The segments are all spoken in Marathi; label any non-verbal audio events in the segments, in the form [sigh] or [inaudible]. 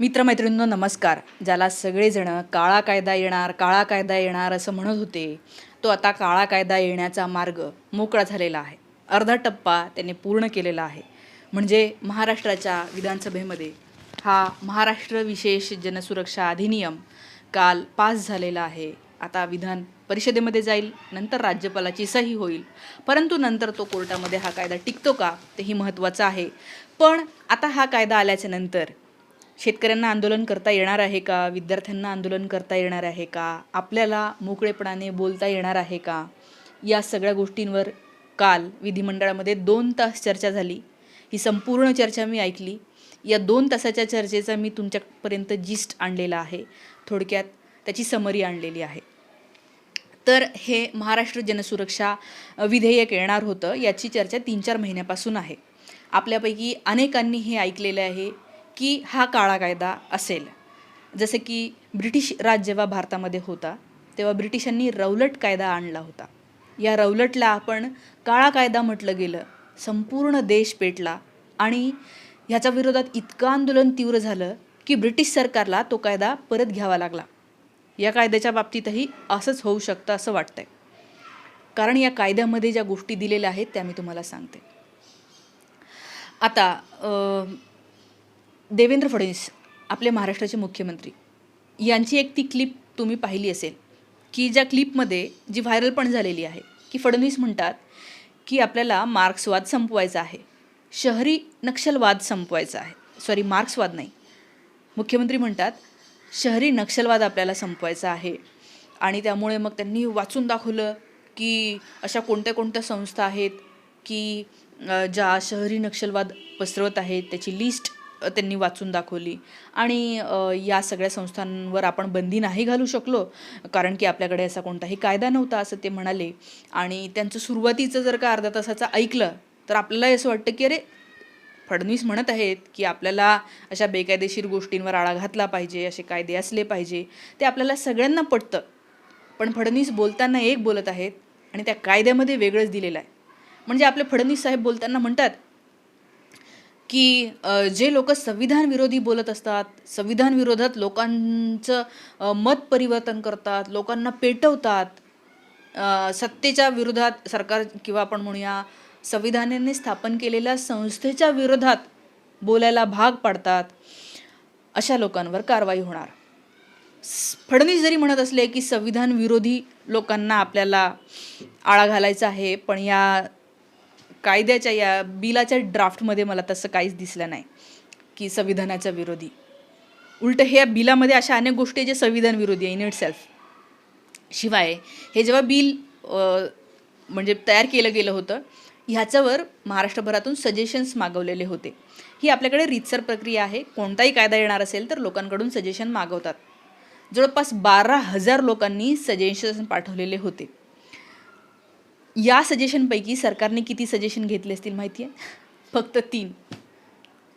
मित्रमैत्रिणींनो नमस्कार. ज्याला सगळेजणं काळा कायदा येणार काळा कायदा येणार असं म्हणत होते तो आता काळा कायदा येण्याचा मार्ग मोकळा झालेला आहे. अर्धा टप्पा त्याने पूर्ण केलेला आहे. म्हणजे महाराष्ट्राच्या विधानसभेमध्ये हा महाराष्ट्र विशेष जनसुरक्षा अधिनियम काल पास झालेला आहे. आता विधान परिषदेमध्ये जाईल नंतर राज्यपालाची सही होईल. परंतु नंतर तो कोर्टामध्ये हा कायदा टिकतो का तेही महत्त्वाचं आहे. पण आता हा कायदा आल्याच्यानंतर शेतकऱ्यांना आंदोलन करता येणार आहे का? विद्यार्थ्यांना आंदोलन करता येणार आहे का? आपल्याला मोकळेपणाने बोलता येणार आहे का? या सगळ्या गोष्टींवर काल विधिमंडळामध्ये दोन तास चर्चा झाली. ही संपूर्ण चर्चा मी ऐकली. या दोन तासाच्या चर्चेचा मी तुमच्यापर्यंत जिस्ट आणलेला आहे. थोडक्यात त्याची समरी आणलेली आहे. तर हे महाराष्ट्र जनसुरक्षा विधेयक येणार होतं याची चर्चा तीन चार महिन्यापासून आहे. आपल्यापैकी अनेकांनी हे ऐकलेलं आहे. की हा काळा कायदा असेल. जसे की ब्रिटिश राज जेव्हा भारतामध्ये होता तेव्हा ब्रिटिशांनी रौलट कायदा आणला होता. या रौलटला आपण काळा कायदा म्हटलं गेलं संपूर्ण देश पेटला आणि ह्याच्या विरोधात इतकं आंदोलन तीव्र झालं की ब्रिटिश सरकारला तो कायदा परत घ्यावा लागला. या कायद्याच्या बाबतीतही असंच होऊ शकतं असं वाटतंय. कारण या कायद्यामध्ये ज्या गोष्टी दिलेल्या आहेत त्या मी तुम्हाला सांगते. आता देवेंद्र फडणवीस आपले महाराष्ट्राचे मुख्यमंत्री यांची एक ती क्लिप तुम्ही पाहिली असेल की ज्या क्लिपमध्ये जी व्हायरल पण झालेली आहे की फडणवीस म्हणतात की आपल्याला मार्क्सवाद संपवायचा आहे. शहरी नक्षलवाद संपवायचा आहे. सॉरी मार्क्सवाद नाही. मुख्यमंत्री म्हणतात शहरी नक्षलवाद आपल्याला संपवायचा आहे. आणि त्यामुळे मग त्यांनी वाचून दाखवलं की अशा कोणत्या कोणत्या संस्था आहेत की ज्या शहरी नक्षलवाद पसरवत आहेत त्याची लिस्ट त्यांनी वाचून दाखवली. आणि या सगळ्या संस्थांवर आपण बंदी नाही घालू शकलो कारण की आपल्याकडे असा कोणताही कायदा नव्हता असं ते म्हणाले. आणि त्यांचं सुरुवातीचं जर का अर्धा तासाचं ऐकलं तर आपल्याला असं वाटतं की अरे फडणवीस म्हणत आहेत की आपल्याला अशा बेकायदेशीर गोष्टींवर आळा घातला पाहिजे असे कायदे असले पाहिजे ते आपल्याला सगळ्यांना पटतं. पण फडणवीस बोलताना एक बोलत आहेत आणि त्या कायद्यामध्ये वेगळंच दिलेलं आहे. म्हणजे आपले फडणवीस साहेब बोलताना म्हणतात की जे लोक संविधान विरोधी बोलत असतात संविधान विरोधात लोकांचं मत परिवर्तन करतात लोकांना पेटवतात सत्तेच्या विरोधात सरकार किंवा आपण म्हणूया संविधानाने स्थापन केलेल्या संस्थेच्या विरोधात बोलायला भाग पाडतात अशा लोकांवर कारवाई होणार. फडणवीस जरी म्हणत असले की संविधान विरोधी लोकांना आपल्याला आळा घालायचा आहे पण या कायद्याच्या या बिलाच्या ड्राफ्टमध्ये मला तसं काहीच दिसलं नाही की संविधानाच्या विरोधी. उलट हे या बिलामध्ये अशा अनेक गोष्टी आहेत जे संविधान विरोधी आहे इन इट सेल्फ शिवाय हे जेव्हा बिल म्हणजे तयार केलं गेलं होतं ह्याच्यावर महाराष्ट्रभरातून सजेशन्स मागवलेले होते. ही आपल्याकडे रीतसर प्रक्रिया आहे. कोणताही कायदा येणार असेल तर लोकांकडून सजेशन मागवतात. जवळपास बारा हजार लोकांनी सजेशन पाठवलेले होते. या सजेशनपैकी सरकारने किती सजेशन घेतले असतील माहिती आहे फक्त तीन.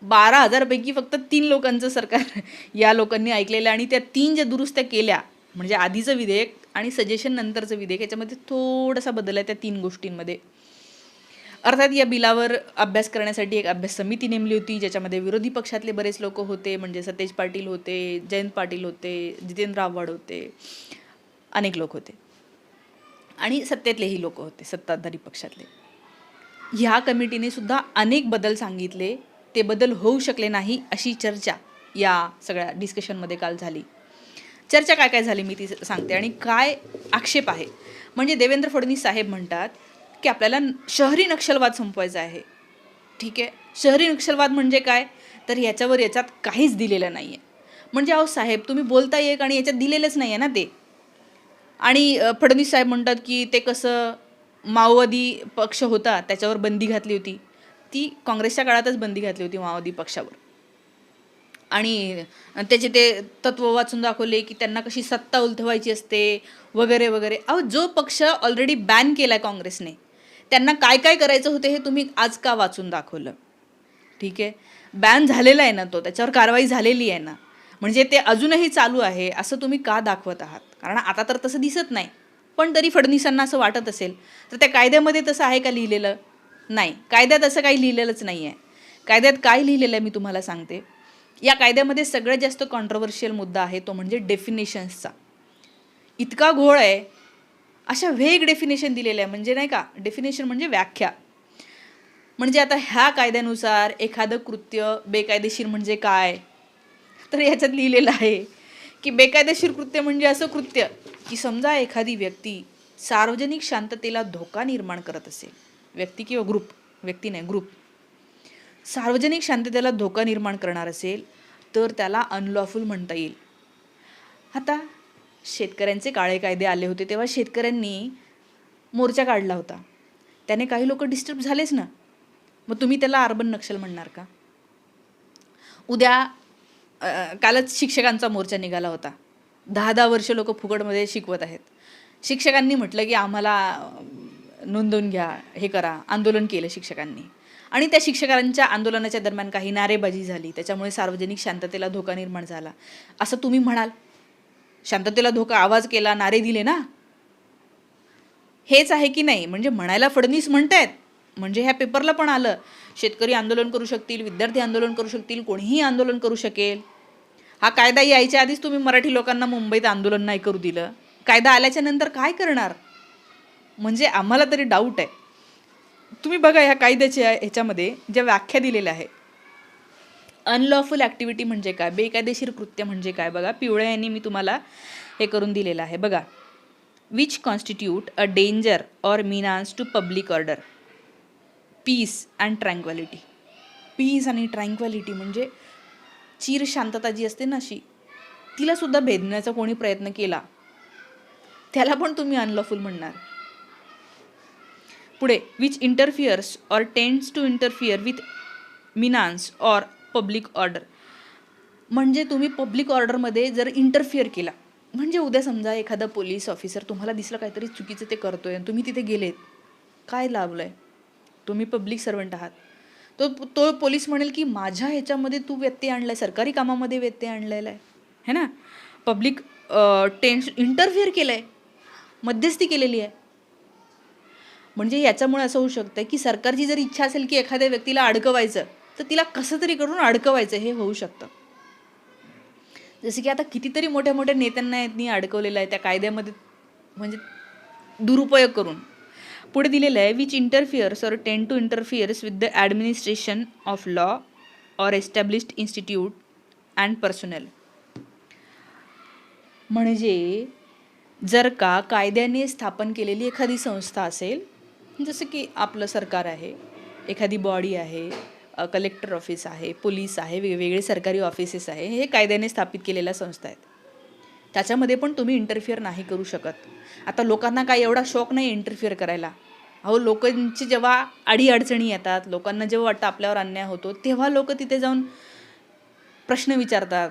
बारा हजारपैकी फक्त तीन लोकांचं सरकार [laughs] या लोकांनी ऐकलेलं आणि त्या तीन ज्या दुरुस्त्या केल्या म्हणजे आधीचं विधेयक आणि सजेशन नंतरचं विधेयक याच्यामध्ये थोडासा बदल आहे त्या तीन गोष्टींमध्ये. अर्थात या बिलावर अभ्यास करण्यासाठी एक अभ्यास समिती नेमली होती ज्याच्यामध्ये विरोधी पक्षातले बरेच लोक होते म्हणजे सतेज पाटील होते जयंत पाटील होते जितेंद्र आव्हाड होते अनेक लोक होते. आणि सत्तेतलेही लोक होते सत्ताधारी पक्षातले. ह्या कमिटीने सुद्धा अनेक बदल सांगितले ते बदल होऊ शकले नाही अशी चर्चा या सगळ्या डिस्कशनमध्ये काल झाली. चर्चा काय काय झाली मी ती सांगते आणि काय आक्षेप आहे. म्हणजे देवेंद्र फडणवीस साहेब म्हणतात की आपल्याला शहरी नक्षलवाद संपवायचा आहे. ठीक आहे? शहरी नक्षलवाद म्हणजे काय? तर याच्यावर याच्यात काहीच दिलेलं नाही आहे म्हणजे अहो साहेब तुम्ही बोलता एक आणि याच्यात दिलेलंच नाही आहे ना ते. आणि फडणवीस साहेब म्हणतात की ते कसं माओवादी पक्ष होता त्याच्यावर बंदी घातली होती. ती काँग्रेसच्या काळातच बंदी घातली होती माओवादी पक्षावर. आणि त्याचे ते तत्व वाचून दाखवले की त्यांना कशी सत्ता उलथवायची असते वगैरे वगैरे. अहो जो पक्ष ऑलरेडी बॅन केला आहे काँग्रेसने त्यांना काय काय करायचं होते हे तुम्ही आज का वाचून दाखवलं? ठीक आहे? बॅन झालेला आहे ना तो त्याच्यावर कारवाई झालेली आहे ना. म्हणजे ते अजूनही चालू आहे असं तुम्ही का दाखवत आहात? कारण आता तर तसं दिसत नाही. पण तरी फडणवीसांना असं वाटत असेल तर त्या कायद्यामध्ये तसं आहे का लिहिलेलं? नाही. कायद्यात असं काही लिहिलेलंच नाही आहे कायद्यात काय लिहिलेलं आहे मी तुम्हाला सांगते. या कायद्यामध्ये सगळ्यात जास्त कॉन्ट्रोवर्शियल मुद्दा आहे तो म्हणजे डेफिनेशन्सचा इतका घोळ आहे अशा वेग डेफिनेशन दिलेलं आहे. म्हणजे नाही का? डेफिनेशन म्हणजे व्याख्या. म्हणजे आता ह्या कायद्यानुसार एखादं कृत्य बेकायदेशीर म्हणजे काय? तर याच्यात लिहिलेलं आहे की बेकायदेशीर कृत्य म्हणजे असं कृत्य की समजा एखादी व्यक्ती सार्वजनिक शांततेला धोका निर्माण करत असेल व्यक्ती किंवा ग्रुप व्यक्ती नाही ग्रुप. सार्वजनिक शांततेला धोका निर्माण करणार असेल तर त्याला अनलॉफुल म्हणता येईल. आता शेतकऱ्यांचे काळे कायदे आले होते तेव्हा शेतकऱ्यांनी मोर्चा काढला होता. त्याने काही लोक डिस्टर्ब झालेच ना. मग तुम्ही त्याला अर्बन नक्षल म्हणणार का? उद्या कालच शिक्षकांचा मोर्चा निघाला होता. दहा दहा वर्ष लोक फुकटमध्ये शिकवत आहेत. शिक्षकांनी म्हटलं की आम्हाला नोंदवून घ्या हे करा आंदोलन केलं शिक्षकांनी. आणि त्या शिक्षकांच्या आंदोलनाच्या दरम्यान काही नारेबाजी झाली. त्याच्यामुळे सार्वजनिक शांततेला धोका निर्माण झाला. असं तुम्ही म्हणाल? शांततेला धोका आवाज केला नारे दिले ना? हेच आहे की नाही? म्हणजे म्हणायला फडणवीस म्हणतायत. म्हणजे ह्या पेपरला पण आलं. शेतकरी आंदोलन करू शकतील विद्यार्थी आंदोलन करू शकतील कोणीही आंदोलन करू शकेल. हा कायदा यायच्या आधीच तुम्ही मराठी लोकांना मुंबईत आंदोलन नाही करू दिलं. कायदा आल्याच्यानंतर काय करणार? म्हणजे आम्हाला तरी डाऊट आहे. तुम्ही बघा ह्या कायद्याच्या ह्याच्यामध्ये ज्या व्याख्या दिलेल्या आहे अनलॉफुल ॲक्टिव्हिटी म्हणजे काय? बेकायदेशीर कृत्य म्हणजे काय? बघा पिवळ्या यांनी मी तुम्हाला हे करून दिलेलं आहे. बघा. Which constitute a danger or menace to public order peace and tranquillity peace आणि ट्रँक्वॅलिटी म्हणजे चीर शांतता जी असते ना अशी तिलासुद्धा भेदण्याचा कोणी प्रयत्न केला त्याला पण तुम्ही अनलॉफुल म्हणणार. पुढे which interferes or tends to interfere with menace or public order म्हणजे तुम्ही पब्लिक ऑर्डरमध्ये जर इंटरफिअर केला म्हणजे उद्या समजा एखादा पोलीस ऑफिसर तुम्हाला दिसलं काहीतरी चुकीचं ते करतोय आणि तुम्ही तिथे गेलेत काय लाभलं आहे तुम्ही पब्लिक सर्वंट आहात. तो तो पोलीस म्हणेल की माझ्या ह्याच्यामध्ये तू व्यत्यय आणला आहे सरकारी कामामध्ये व्यत्यय आणलेला आहे है ना? पब्लिक टेन्श इंटरफिअर केलं आहे मध्यस्थी केलेली आहे. म्हणजे याच्यामुळे असं होऊ शकतं की सरकारची जर इच्छा असेल की एखाद्या व्यक्तीला अडकवायचं तर तिला कसं तरी करून अडकवायचं हे होऊ शकतं. जसं की आता कितीतरी मोठ्या मोठ्या नेत्यांना यांनी अडकवलेलं आहे त्या कायद्यामध्ये म्हणजे दुरुपयोग करून. पुढे दिलेलं आहे which interferes or tend to interferes with the administration of law or established institute and personal म्हणजे जर का कायद्याने स्थापन केलेली एखादी संस्था असेल जसं की आपलं सरकार आहे एखादी बॉडी आहे कलेक्टर ऑफिस आहे पोलीस आहे वेगवेगळे सरकारी ऑफिसेस आहे हे कायद्याने स्थापित केलेल्या संस्था आहेत. त्याच्यामध्ये पण तुम्ही इंटरफिअर नाही करू शकत. आता लोकांना काय एवढा शौक नाही इंटरफिअर करायला. अहो लोकांची जेव्हा अडीअडचणी येतात लोकांना जेव्हा वाटतं आपल्यावर अन्याय होतो तेव्हा लोक तिथे जाऊन प्रश्न विचारतात.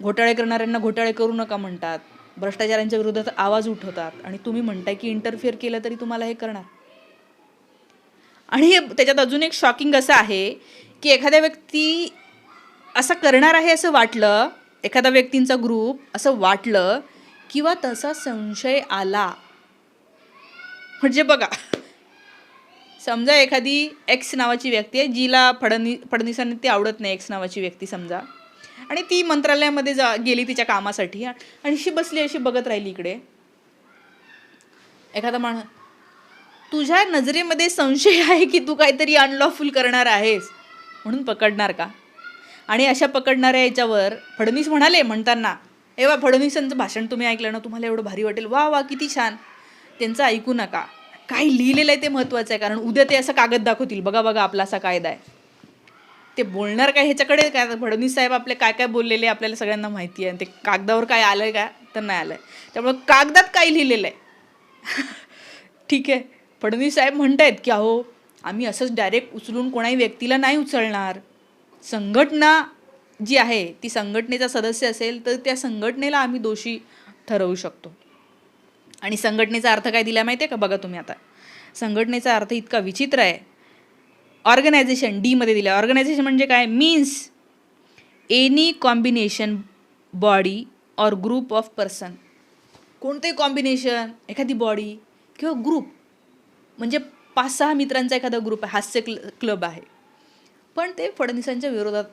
घोटाळे करणाऱ्यांना घोटाळे करू नका म्हणतात. भ्रष्टाचारांच्या विरोधात आवाज उठवतात. आणि तुम्ही म्हणताय की इंटरफिअर केलं तरी तुम्हाला हे करणार. आणि हे त्याच्यात अजून एक शॉकिंग असं आहे की एखाद्या व्यक्ती असं करणार आहे असं वाटलं एखादा व्यक्तींचा ग्रुप असं वाटलं किंवा तसा संशय आला. म्हणजे बघा समजा एखादी एक्स नावाची व्यक्ती आहे जिला फडणी फडणवीसांनी ती आवडत नाही एक्स नावाची व्यक्ती समजा. आणि ती मंत्रालयामध्ये जा गेली तिच्या कामासाठी आणि अशी बसली अशी बघत राहिली इकडे. एखादा माण तुझ्या नजरेमध्ये संशय आहे की तू काहीतरी अनलॉफुल करणार आहेस म्हणून पकडणार का? आणि अशा पकडणाऱ्या याच्यावर फडणवीस म्हणाले म्हणताना ए वा फडणवीसांचं भाषण तुम्ही ऐकलं ना तुम्हाला एवढं भारी वाटेल. वा वा किती छान. त्यांचं ऐकू नका. काय लिहिलेलं आहे ते महत्त्वाचं आहे कारण उद्या ते असं कागद दाखवतील. बघा बघा आपला असा कायदा आहे. ते बोलणार काय ह्याच्याकडे? काय फडणवीस साहेब आपले काय काय बोललेले आपल्याला सगळ्यांना माहिती आहे. आणि ते कागदावर काय आलं आहे का? तर नाही आलं आहे त्यामुळं कागदात काय लिहिलेलं आहे. [laughs] ठीक आहे. फडणवीस साहेब म्हणतायत की अहो आम्ही असंच डायरेक्ट उचलून कोणाही व्यक्तीला नाही उचलणार. संघटना जी आहे ती संघटनेचा सदस्य असेल तर त्या संघटनेला आम्ही दोषी ठरवू शकतो. आणि संघटनेचा अर्थ काय दिला माहिती आहे का? बघा तुम्ही आता. संघटनेचा अर्थ इतका विचित्र आहे. ऑर्गनायझेशन डीमध्ये दिलं आहे ऑर्गनायझेशन म्हणजे काय? Means any combination body or group of person कोणते कॉम्बिनेशन एखादी बॉडी किंवा ग्रुप म्हणजे पाच सहा मित्रांचा एखादा ग्रुप आहे हास्य क्ल क्लब आहे. पण ते फडणवीसांच्या विरोधात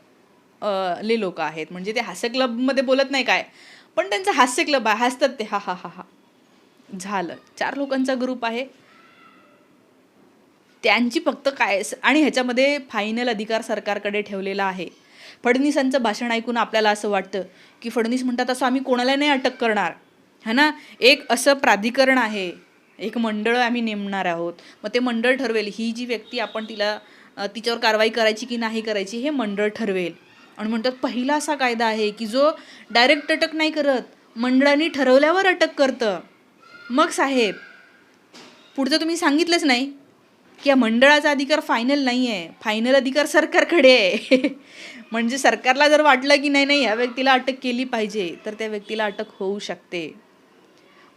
ले लोक आहेत. म्हणजे ते हास्य क्लबमध्ये बोलत नाही काय. पण त्यांचं हास्य क्लब आहे. हसतात ते. हा हा हा हा. झालं. चार लोकांचा ग्रुप आहे. त्यांची फक्त काय आणि ह्याच्यामध्ये फायनल अधिकार सरकारकडे ठेवलेला आहे. फडणवीसांचं भाषण ऐकून आपल्याला असं वाटतं की फडणवीस म्हणतात असं आम्ही कोणाला नाही अटक करणार. है ना? एक असं प्राधिकरण आहे. एक मंडळ आम्ही नेमणार आहोत. मग ते मंडळ ठरवेल. ही जी व्यक्ती आपण तिला तिच्यावर कारवाई करायची की नाही करायची हे मंडळ ठरवेल. आणि म्हणतात पहिला असा कायदा आहे की जो डायरेक्ट अटक नाही करत मंडळाने ठरवल्यावर अटक करतं. मग साहेब पुढचं तुम्ही सांगितलंच नाही की या मंडळाचा अधिकार फायनल नाही आहे फायनल अधिकार सरकारकडे आहे. [laughs] म्हणजे सरकारला जर वाटलं की नाही नाही या व्यक्तीला अटक केली पाहिजे तर त्या व्यक्तीला अटक होऊ शकते.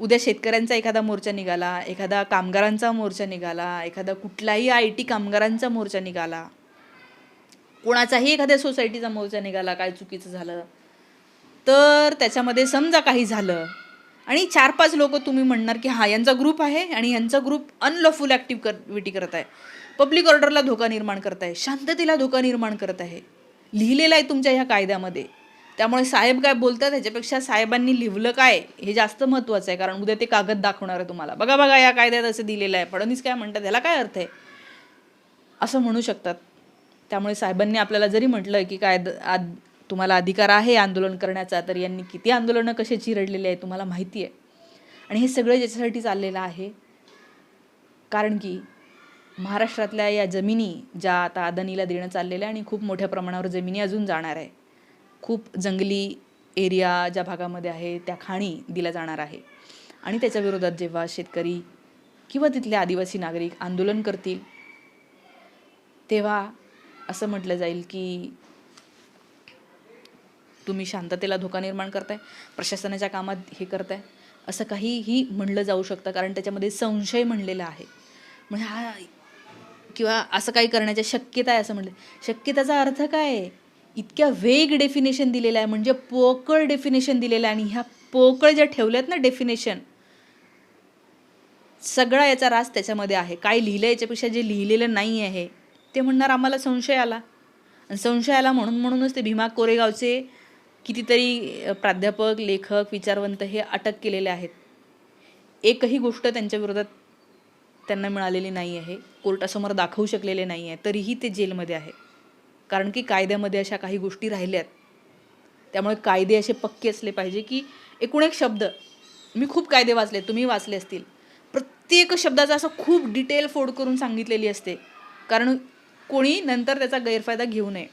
उद्या शेतकऱ्यांचा एखादा मोर्चा निघाला एखादा कामगारांचा मोर्चा निघाला एखादा कुठलाही आय टी कामगारांचा मोर्चा निघाला कोणाचाही एखाद्या सोसायटीचा मोर्चा निघाला काय चुकीचं झालं तर त्याच्यामध्ये समजा काही झालं आणि चार पाच लोक तुम्ही म्हणणार की हा यांचा ग्रुप आहे आणि यांचा ग्रुप अनलॉफुल ॲक्टिव्हिटी करत आहे. पब्लिक ऑर्डरला धोका निर्माण करत आहे. शांततेला धोका निर्माण करत आहे. लिहिलेलं आहे तुमच्या ह्या कायद्यामध्ये. त्यामुळे साहेब काय बोलतात ह्याच्यापेक्षा साहेबांनी लिहिलं काय हे जास्त महत्त्वाचं आहे कारण उद्या ते कागद दाखवणार आहे तुम्हाला. बघा बघा या कायद्यात असं दिलेलं आहे. फडणवीस काय म्हणतात ह्याला काय अर्थ आहे? असं म्हणू शकतात. त्यामुळे साहेबांनी आपल्याला जरी म्हटलं की काय आद तुम्हाला अधिकार आहे आंदोलन करण्याचा तर यांनी किती आंदोलनं कसे चिरडलेली आहे तुम्हाला माहिती आहे. आणि हे सगळं ज्याच्यासाठी चाललेलं आहे कारण की महाराष्ट्रातल्या या जमिनी ज्या आता अदानीला देणं चाललेल्या आणि खूप मोठ्या प्रमाणावर जमिनी अजून जाणार आहे खूप जंगली एरिया ज्या भागामध्ये आहे त्या खाणी दिल्या जाणार आहे. आणि त्याच्या विरोधात जेव्हा शेतकरी किंवा तिथले आदिवासी नागरिक आंदोलन करतील तेव्हा असं म्हटलं जाईल की तुम्ही शांततेला धोका निर्माण करताय प्रशासनाच्या कामात हे करताय असं काहीही म्हणलं जाऊ शकतं. कारण त्याच्यामध्ये संशय म्हणलेला आहे. म्हणजे हा किंवा असं काही करण्याच्या शक्यता आहे असं म्हणलं. शक्यताचा अर्थ काय आहे? इतक्या वेग डेफिनेशन दिलेलं आहे. म्हणजे पोकळ डेफिनेशन दिलेलं आहे. आणि ह्या पोकळ ज्या ठेवल्यात ना डेफिनेशन सगळा याचा रास त्याच्यामध्ये आहे. काय लिहिलं याच्यापेक्षा जे लिहिलेलं नाही आहे ते म्हणणार आम्हाला संशय आला. आणि संशय आला म्हणून म्हणूनच ते भीमा कोरेगावचे कितीतरी प्राध्यापक लेखक विचारवंत हे अटक केलेले आहेत. एकही गोष्ट त्यांच्या विरोधात त्यांना मिळालेली नाही आहे. कोर्टासमोर दाखवू शकलेले नाही आहे. तरीही ते जेलमध्ये आहे. कारण की कायद्यामध्ये अशा काही गोष्टी राहिल्यात त्यामुळे कायदे असे पक्के असले पाहिजे की एकूण एक शब्द मी खूप कायदे वाचले तुम्ही वाचले असतील. प्रत्येक शब्दाचा असं खूप डिटेल फोड करून सांगितलेली असते. कारण कोणी नंतर त्याचा गैरफायदा घेऊ नये.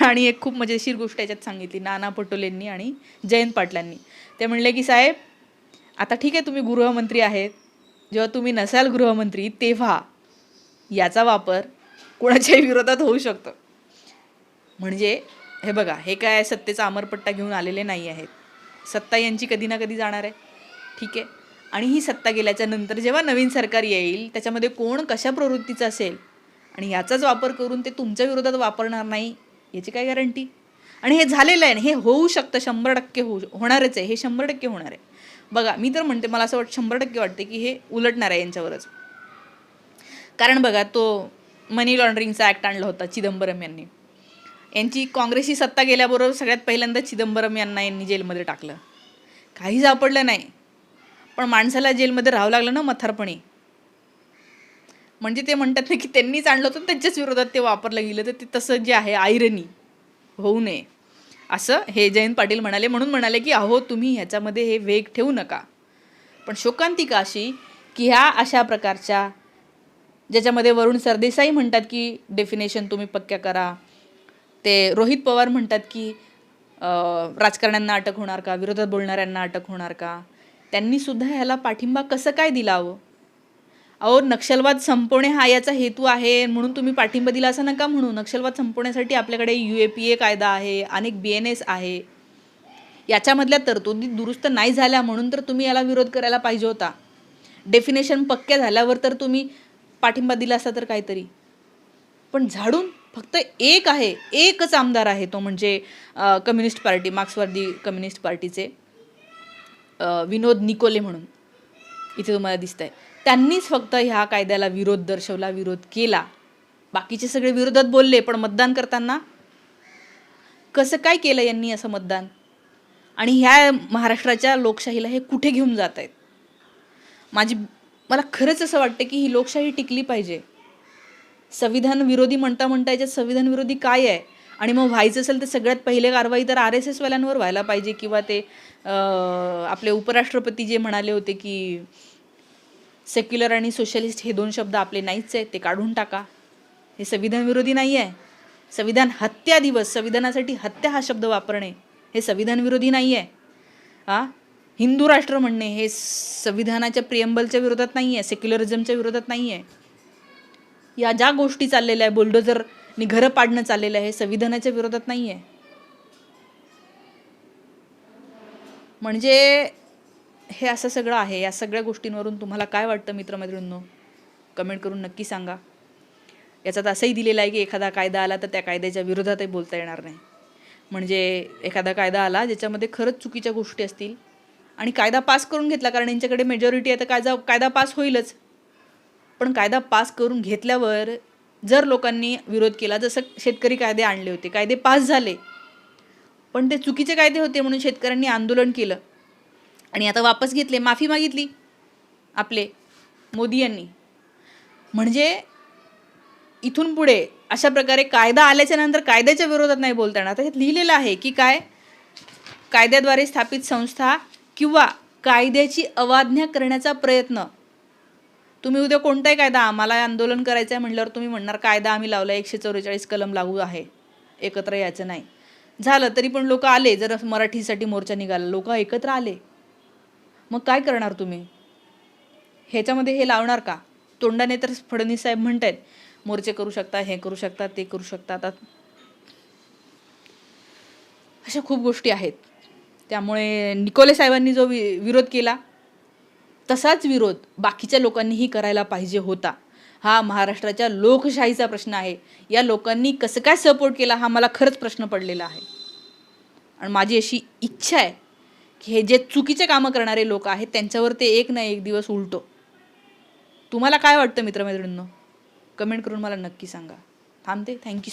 आणि एक खूप मजेशीर गोष्ट याच्यात सांगितली नाना पटोलेंनी आणि जयंत पाटलांनी. ते म्हणले की साहेब आता ठीक आहे तुम्ही गृहमंत्री आहेत. जेव्हा तुम्ही नसाल गृहमंत्री तेव्हा याचा वापर कोणाच्याही विरोधात होऊ शकतो. म्हणजे हे बघा हे काय सत्तेचा अमरपट्टा घेऊन आलेले नाही आहेत. सत्ता यांची कधी ना कधी जाणार आहे. ठीक आहे? आणि ही सत्ता गेल्याच्यानंतर जेव्हा नवीन सरकार येईल त्याच्यामध्ये कोण कशा प्रवृत्तीचं असेल? आणि याचाच वापर करून ते तुमच्या विरोधात वापरणार नाही याची काय गॅरंटी? आणि हे झालेलं आहे हे होऊ शकतं शंभर टक्के होऊ होणारच आहे हे शंभर टक्के होणार आहे. बघा मी तर म्हणते मला असं वाटतं शंभर टक्के वाटते की हे उलटणार आहे यांच्यावरच. कारण बघा तो मनी लॉन्ड्रिंगचा ॲक्ट आणला होता चिदंबरम यांनी. यांची काँग्रेसची सत्ता गेल्याबरोबर सगळ्यात पहिल्यांदा चिदंबरम यांना यांनी जेलमध्ये टाकलं. काही सापडलं नाही. पण माणसाला जेलमध्ये राहावं लागलं ना मथारपणी. म्हणजे ते म्हणतात ना की त्यांनीच आणलं होतं त्यांच्याच विरोधात ते वापरलं गेलं. तर ते तसं जे आहे आयरनी. होऊ नये. असं हे जयंत पाटील म्हणाले. म्हणून म्हणाले की अहो तुम्ही ह्याच्यामध्ये हे वेग ठेवू नका. पण शोकांतिका अशी की ह्या अशा प्रकारच्या ज्याच्यामध्ये वरुण सरदेसाई म्हणतात की डेफिनेशन तुम्ही पक्क्या करा. ते रोहित पवार म्हणतात की राजकारण्यांना अटक होणार का? विरोधात बोलणाऱ्यांना अटक होणार का? त्यांनी सुद्धा ह्याला पाठिंबा कसं काय दिला हो अहो नक्षलवाद संपवणे हा याचा हेतू आहे म्हणून तुम्ही पाठिंबा दिला असं नका म्हणू. नक्षलवाद संपवण्यासाठी आपल्याकडे यू ए पी ए कायदा आहे अनेक बी एन एस आहे. याच्यामधल्या तरतुदी दुरुस्त नाही झाल्या म्हणून तर तुम्ही याला विरोध करायला पाहिजे होता. डेफिनेशन पक्क्या झाल्यावर तर तुम्ही पाठिंबा दिला असता तर काहीतरी. पण झाडून फक्त एक आहे एकच आमदार आहे तो म्हणजे कम्युनिस्ट पार्टी मार्क्सवादी कम्युनिस्ट पार्टीचे विनोद निकोले म्हणून. इथे तुम्हाला दिसत आहे त्यांनीच फक्त ह्या कायद्याला विरोध दर्शवला विरोध केला. बाकीचे सगळे विरोधात बोलले पण मतदान करताना कसं काय केलं यांनी असं मतदान? आणि ह्या महाराष्ट्राच्या लोकशाहीला हे कुठे घेऊन जात आहेत माझी मला खरंच असं वाटतं की ही लोकशाही टिकली पाहिजे. संविधान विरोधी म्हणता म्हणता याच्यात संविधान विरोधी काय आहे? आणि मग व्हायचं असेल तर सगळ्यात पहिले कारवाई तर आर एस एसवाल्यांवर व्हायला पाहिजे किंवा ते आपले उपराष्ट्रपती जे म्हणाले होते की सेक्युलर आणि सोशलिस्ट हे दोन शब्द आपले नाहीच आहेत ते काढून टाका. हे संविधान विरोधी नाही आहे. संविधान हत्या दिवस संविधानासाठी हत्या हा शब्द वापरणे हे संविधान विरोधी नाही आहे. हां हिंदू राष्ट्र म्हणणे हे संविधानाच्या प्रियंबलच्या विरोधात नाही आहे सेक्युलरिझमच्या विरोधात नाही आहे. या ज्या गोष्टी चाललेल्या आहे बुलडोझरनी घरं पाडणं चाललेलं आहे संविधानाच्या विरोधात नाही आहे. म्हणजे हे असं सगळं आहे. या सगळ्या गोष्टींवरून तुम्हाला काय वाटतं मित्रमैत्रिणींनो? कमेंट करून नक्की सांगा. याच्यात असंही दिलेलं आहे की एखादा कायदा आला तर त्या कायद्याच्या विरोधातही बोलता येणार नाही. म्हणजे एखादा कायदा आला ज्याच्यामध्ये खरंच चुकीच्या गोष्टी असतील आणि कायदा पास करून घेतला कारण यांच्याकडे मेजॉरिटी आहे तर कायदा कायदा पास होईलच. पण कायदा पास करून घेतल्यावर जर लोकांनी विरोध केला जसं शेतकरी कायदे आणले होते कायदे पास झाले पण ते चुकीचे कायदे होते म्हणून शेतकऱ्यांनी आंदोलन केलं. आणि आता वापस घेतले माफी मागितली आपले मोदी यांनी. म्हणजे इथून पुढे अशा प्रकारे कायदा आल्याच्यानंतर कायद्याच्या विरोधात नाही बोलता येणार आता हे लिहिलेलं आहे की काय? कायद्याद्वारे स्थापित संस्था किंवा कायद्याची अवाज्ञा करण्याचा प्रयत्न तुम्ही उद्या कोणताही कायदा आम्हाला आंदोलन करायचं आहे म्हटल्यावर तुम्ही म्हणणार कायदा आम्ही लावला एकशे चौवेचाळीस कलम लागू आहे एकत्र यायचं नाही. झालं तरी पण लोक आले जर मराठीसाठी मोर्चा निघाला लोक एकत्र आले. मग काय करणार तुम्ही? ह्याच्यामध्ये हे लावणार का? तोंडाने तर फडणवीस साहेब म्हणत आहेत मोर्चे करू शकता हे करू शकता ते करू शकता. आता अशा खूप गोष्टी आहेत. त्यामुळे निकोले साहेबांनी जो वि विरोध केला तसाच विरोध बाकीच्या लोकांनीही करायला पाहिजे होता. हा महाराष्ट्राच्या लोकशाहीचा प्रश्न आहे. या लोकांनी कसं काय सपोर्ट केला हा मला खरंच प्रश्न पडलेला आहे. आणि माझी अशी इच्छा आहे की हे जे चुकीचे कामं करणारे लोक आहेत त्यांच्यावर ते एक ना एक दिवस उलटो. तुम्हाला काय वाटतं मित्रमैत्रिणींनो? कमेंट करून मला नक्की सांगा. थांबते. थँक्यू